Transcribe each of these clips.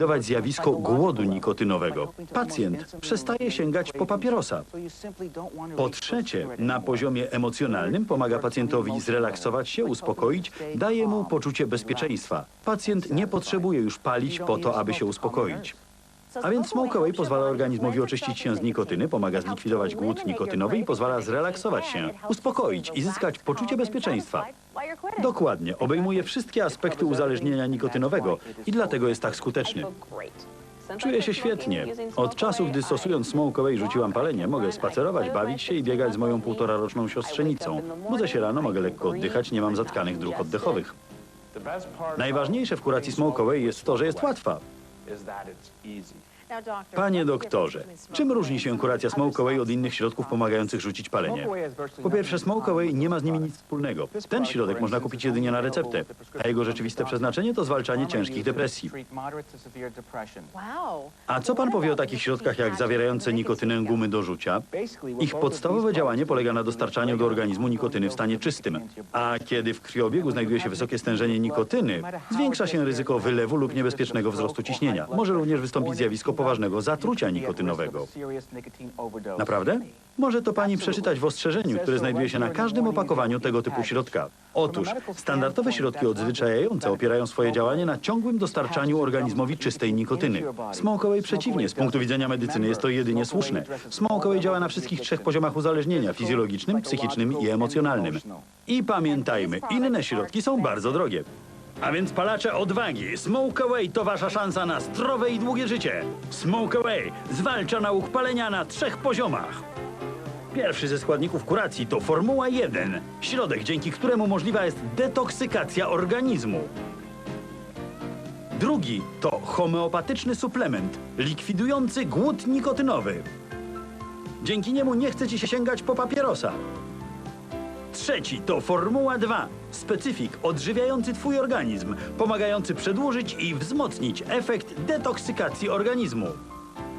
likwidować zjawisko głodu nikotynowego. Pacjent przestaje sięgać po papierosa. Po trzecie, na poziomie emocjonalnym pomaga pacjentowi zrelaksować się, uspokoić, daje mu poczucie bezpieczeństwa. Pacjent nie potrzebuje już palić po to, aby się uspokoić. A więc Smoke Away pozwala organizmowi oczyścić się z nikotyny, pomaga zlikwidować głód nikotynowy i pozwala zrelaksować się, uspokoić i zyskać poczucie bezpieczeństwa. Dokładnie, obejmuje wszystkie aspekty uzależnienia nikotynowego i dlatego jest tak skuteczny. Czuję się świetnie. Od czasu, gdy stosując Smoke Away rzuciłam palenie, mogę spacerować, bawić się i biegać z moją półtoraroczną siostrzenicą. Budzę się rano, mogę lekko oddychać, nie mam zatkanych dróg oddechowych. Najważniejsze w kuracji Smoke Away jest to, że jest łatwa. is that it's easy. Panie doktorze, czym różni się kuracja Smoke Away od innych środków pomagających rzucić palenie? Po pierwsze, Smoke Away nie ma z nimi nic wspólnego. Ten środek można kupić jedynie na receptę, a jego rzeczywiste przeznaczenie to zwalczanie ciężkich depresji. A co pan powie o takich środkach jak zawierające nikotynę gumy do rzucia? Ich podstawowe działanie polega na dostarczaniu do organizmu nikotyny w stanie czystym. A kiedy w krwiobiegu znajduje się wysokie stężenie nikotyny, zwiększa się ryzyko wylewu lub niebezpiecznego wzrostu ciśnienia. Może również wystąpić zjawisko poważnego zatrucia nikotynowego. Naprawdę? Może to pani przeczytać w ostrzeżeniu, które znajduje się na każdym opakowaniu tego typu środka. Otóż standardowe środki odzwyczajające opierają swoje działanie na ciągłym dostarczaniu organizmowi czystej nikotyny. Smoke Away przeciwnie, z punktu widzenia medycyny jest to jedynie słuszne. Smoke Away działa na wszystkich trzech poziomach uzależnienia, fizjologicznym, psychicznym i emocjonalnym. I pamiętajmy, inne środki są bardzo drogie. A więc palacze odwagi, Smoke Away to wasza szansa na zdrowe i długie życie. Smoke Away zwalcza nauk palenia na trzech poziomach. Pierwszy ze składników kuracji to Formuła 1, środek, dzięki któremu możliwa jest detoksykacja organizmu. Drugi to homeopatyczny suplement, likwidujący głód nikotynowy. Dzięki niemu nie chce ci się sięgać po papierosa. Trzeci to Formuła 2, specyfik odżywiający twój organizm, pomagający przedłużyć i wzmocnić efekt detoksykacji organizmu.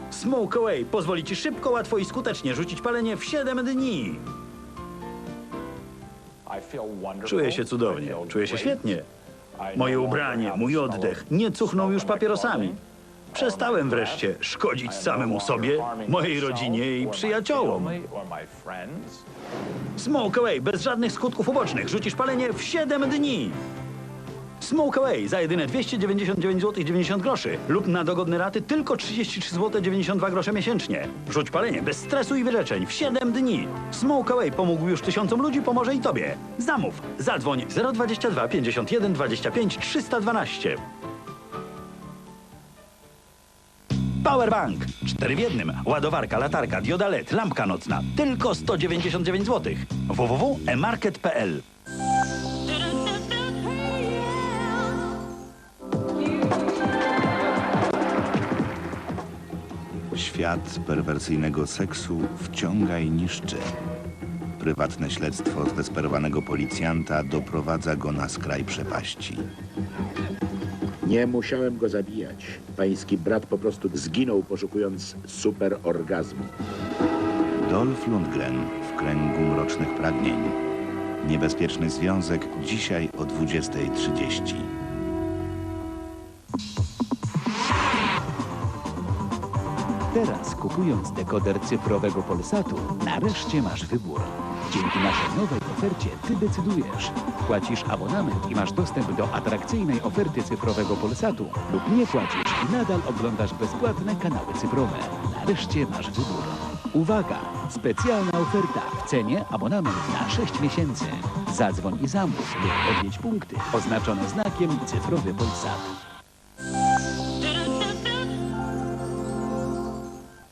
Smoke Away pozwoli ci szybko, łatwo i skutecznie rzucić palenie w 7 dni. Czuję się cudownie, czuję się świetnie. Moje ubranie, mój oddech nie cuchną już papierosami. Przestałem wreszcie szkodzić samemu sobie, mojej rodzinie i przyjaciołom. Smoke Away bez żadnych skutków ubocznych. Rzucisz palenie w 7 dni. Smoke Away za jedyne 299 zł 90 groszy lub na dogodne raty tylko 33 zł 92 grosze miesięcznie. Rzuć palenie bez stresu i wyrzeczeń w 7 dni. Smoke Away pomógł już tysiącom ludzi, pomoże i tobie. Zamów. Zadzwoń 022 51 25 312. Powerbank. Cztery w jednym. Ładowarka, latarka, dioda LED, lampka nocna. Tylko 199 zł. www.emarket.pl Świat perwersyjnego seksu wciąga i niszczy. Prywatne śledztwo zdesperowanego policjanta doprowadza go na skraj przepaści. Nie musiałem go zabijać. Pański brat po prostu zginął poszukując superorgazmu. Dolph Lundgren w kręgu mrocznych pragnień. Niebezpieczny związek dzisiaj o 20.30. Teraz kupując dekoder cyfrowego Polsatu, nareszcie masz wybór. Dzięki naszej nowej ofercie ty decydujesz. Płacisz abonament i masz dostęp do atrakcyjnej oferty cyfrowego Polsatu lub nie płacisz i nadal oglądasz bezpłatne kanały cyfrowe. Nareszcie masz wybór. Uwaga! Specjalna oferta w cenie abonament na 6 miesięcy. Zadzwoń i zamów lub odwiedź punkty oznaczone znakiem cyfrowy Polsat.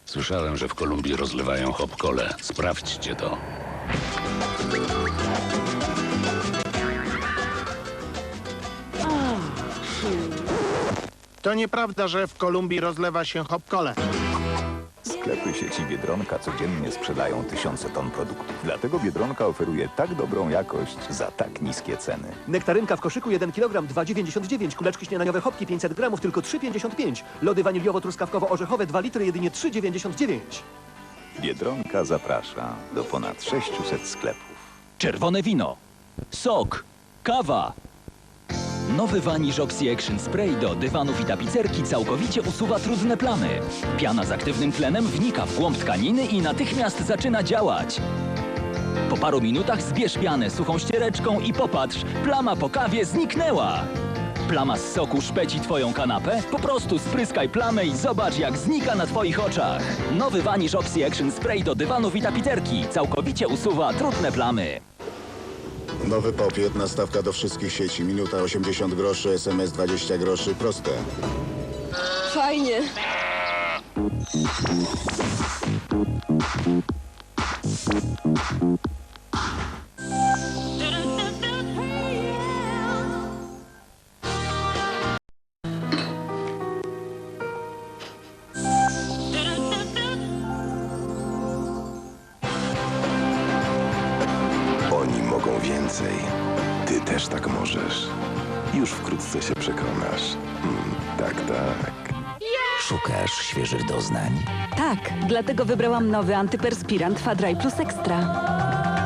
Słyszałem, że w Kolumbii rozlewają hopkole. Sprawdźcie to. To nieprawda, że w Kolumbii rozlewa się hopkole. Sklepy sieci Biedronka codziennie sprzedają tysiące ton produktów. Dlatego Biedronka oferuje tak dobrą jakość za tak niskie ceny. Nektarynka w koszyku 1 kg 2,99. Kuleczki śniadaniowe hopki 500 gramów tylko 3,55. Lody waniliowo-truskawkowo-orzechowe 2 litry jedynie 3,99. Biedronka zaprasza do ponad 600 sklepów. Czerwone wino, sok, kawa. Nowy Vanish Oxy Action Spray do dywanów i tapicerki całkowicie usuwa trudne plamy. Piana z aktywnym tlenem wnika w głąb tkaniny i natychmiast zaczyna działać. Po paru minutach zbierz pianę suchą ściereczką i popatrz, plama po kawie zniknęła. Plama z soku szpeci twoją kanapę? Po prostu spryskaj plamę i zobacz, jak znika na twoich oczach. Nowy Vanish Oxy Action Spray do dywanów i tapicerki całkowicie usuwa trudne plamy. Nowy POP, jedna stawka do wszystkich sieci. Minuta 80 groszy, SMS 20 groszy, proste. Fajnie. Tak, tak. Szukasz świeżych doznań? Tak, dlatego wybrałam nowy antyperspirant Fadray Plus Extra.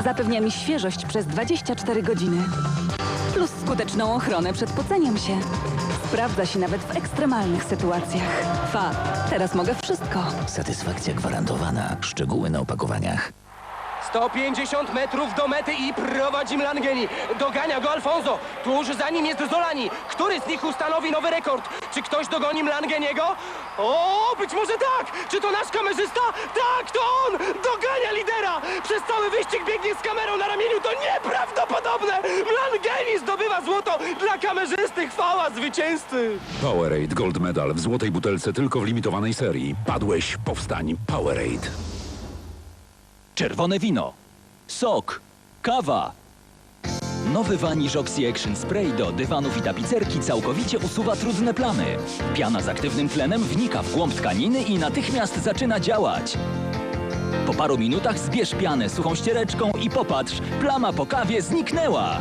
Zapewnia mi świeżość przez 24 godziny. Plus skuteczną ochronę przed poceniem się. Sprawdza się nawet w ekstremalnych sytuacjach. Fa, teraz mogę wszystko. Satysfakcja gwarantowana. Szczegóły na opakowaniach. 150 metrów do mety i prowadzi Mlangeni. Dogania go Alfonso. Tuż za nim jest Zolani. Który z nich ustanowi nowy rekord? Czy ktoś dogoni Mlangeniego? O, być może tak! Czy to nasz kamerzysta? Tak, to on! Dogania lidera! Przez cały wyścig biegnie z kamerą na ramieniu. To nieprawdopodobne! Mlangeni zdobywa złoto dla kamerzysty. Chwała zwycięzcy! Powerade Gold Medal w złotej butelce tylko w limitowanej serii. Padłeś, powstań. Powerade. Czerwone wino, sok, kawa. Nowy Vanish Oxy Action Spray do dywanów i tapicerki całkowicie usuwa trudne plamy. Piana z aktywnym tlenem wnika w głąb tkaniny i natychmiast zaczyna działać. Po paru minutach zbierz pianę suchą ściereczką i popatrz, plama po kawie zniknęła.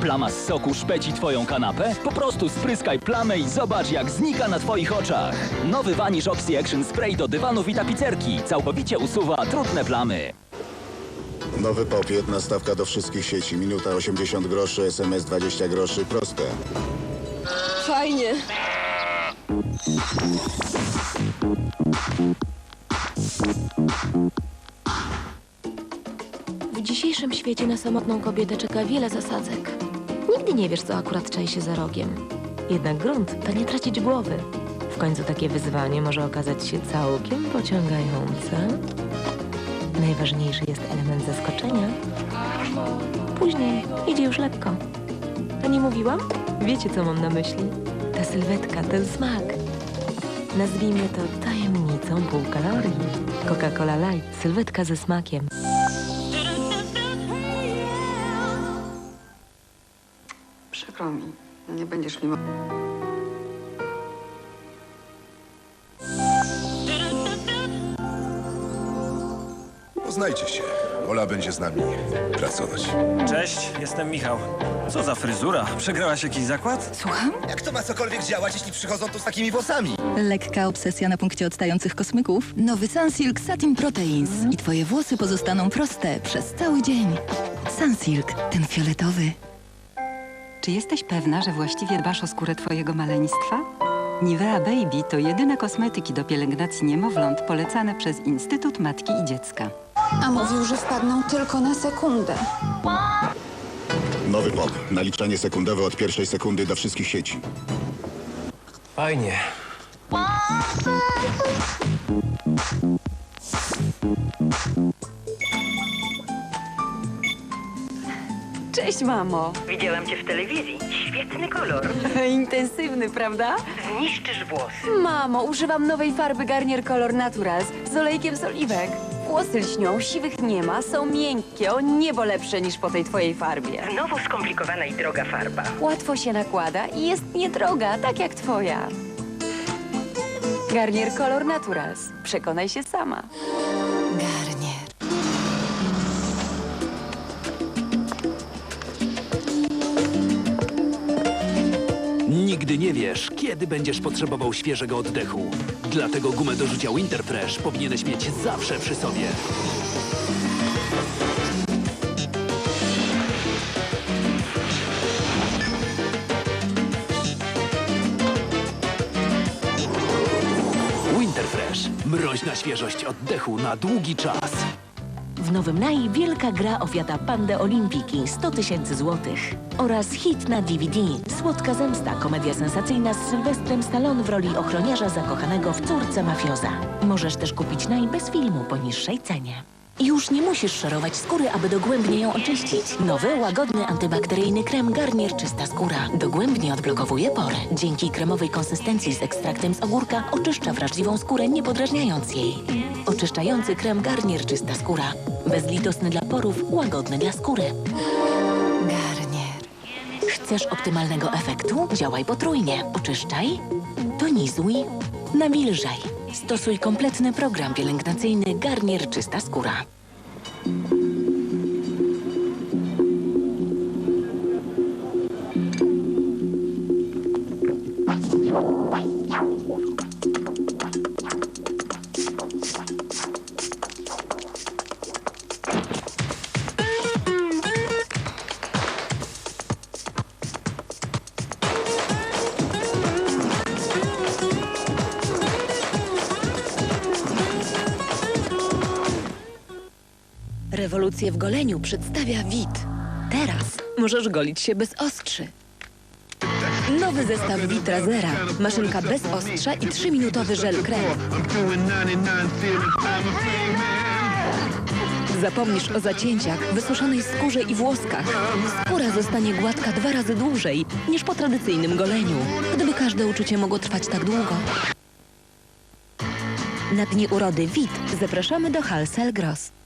Plama z soku szpeci twoją kanapę? Po prostu spryskaj plamę i zobacz, jak znika na twoich oczach. Nowy Vanish Oxy Action Spray do dywanów i tapicerki całkowicie usuwa trudne plamy. Nowy POP, jedna stawka do wszystkich sieci. Minuta 80 groszy, SMS 20 groszy, proste. Fajnie. W dzisiejszym świecie na samotną kobietę czeka wiele zasadzek. Nigdy nie wiesz, co akurat czai się za rogiem. Jednak grunt to nie tracić głowy. W końcu takie wyzwanie może okazać się całkiem pociągające. Najważniejszy jest element zaskoczenia. Później idzie już lekko. A nie mówiłam? Wiecie, co mam na myśli? Ta sylwetka, ten smak. Nazwijmy to tajemnicą pół kalorii. Coca-Cola Light, sylwetka ze smakiem. Przykro mi. Nie będziesz mi... mo- Poznajcie się. Ola będzie z nami pracować. Cześć, jestem Michał. Co za fryzura? Przegrałaś jakiś zakład? Słucham? Jak to ma cokolwiek działać, jeśli przychodzą tu z takimi włosami? Lekka obsesja na punkcie odstających kosmyków. Nowy Sunsilk Satin Proteins. I twoje włosy pozostaną proste przez cały dzień. Sunsilk, ten fioletowy. Czy jesteś pewna, że właściwie dbasz o skórę twojego maleństwa? Nivea Baby to jedyne kosmetyki do pielęgnacji niemowląt polecane przez Instytut Matki i Dziecka. A mówił, że wpadną tylko na sekundę. Nowy POP, naliczanie sekundowe od pierwszej sekundy do wszystkich sieci. Fajnie. Cześć, mamo. Widziałam cię w telewizji. Świetny kolor. Intensywny, prawda? Zniszczysz włosy. Mamo, używam nowej farby Garnier Color Naturals z olejkiem z oliwek. Włosy lśnią, siwych nie ma, są miękkie, o niebo lepsze niż po tej twojej farbie. Znowu skomplikowana i droga farba. Łatwo się nakłada i jest niedroga, tak jak twoja. Garnier Color Naturals. Przekonaj się sama. Nigdy nie wiesz, kiedy będziesz potrzebował świeżego oddechu. Dlatego gumę do życia Winterfresh powinieneś mieć zawsze przy sobie. Winterfresh. Mroźna świeżość oddechu na długi czas. W nowym NAI wielka gra ofiata Pandę Olimpiki 100 tysięcy złotych. Oraz hit na DVD Słodka Zemsta, komedia sensacyjna z Sylwestrem Stallone w roli ochroniarza zakochanego w córce mafioza. Możesz też kupić NAI bez filmu po niższej cenie. Już nie musisz szorować skóry, aby dogłębnie ją oczyścić. Nowy, łagodny, antybakteryjny krem Garnier Czysta Skóra. Dogłębnie odblokowuje pory. Dzięki kremowej konsystencji z ekstraktem z ogórka oczyszcza wrażliwą skórę, nie podrażniając jej. Oczyszczający krem Garnier Czysta Skóra. Bezlitosny dla porów, łagodny dla skóry. Garnier. Chcesz optymalnego efektu? Działaj potrójnie. Oczyszczaj, tonizuj, nawilżaj. Stosuj kompletny program pielęgnacyjny Garnier Czysta Skóra. Rewolucję w goleniu przedstawia WIT. Teraz możesz golić się bez ostrzy. Nowy zestaw WIT Razera. Maszynka bez ostrza i 3-minutowy żel krem. Zapomnisz o zacięciach, wysuszonej skórze i włoskach. Skóra zostanie gładka dwa razy dłużej niż po tradycyjnym goleniu. Gdyby każde uczucie mogło trwać tak długo. Na dni urody WIT zapraszamy do Hal Selgros.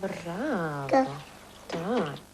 Brawo. Tak.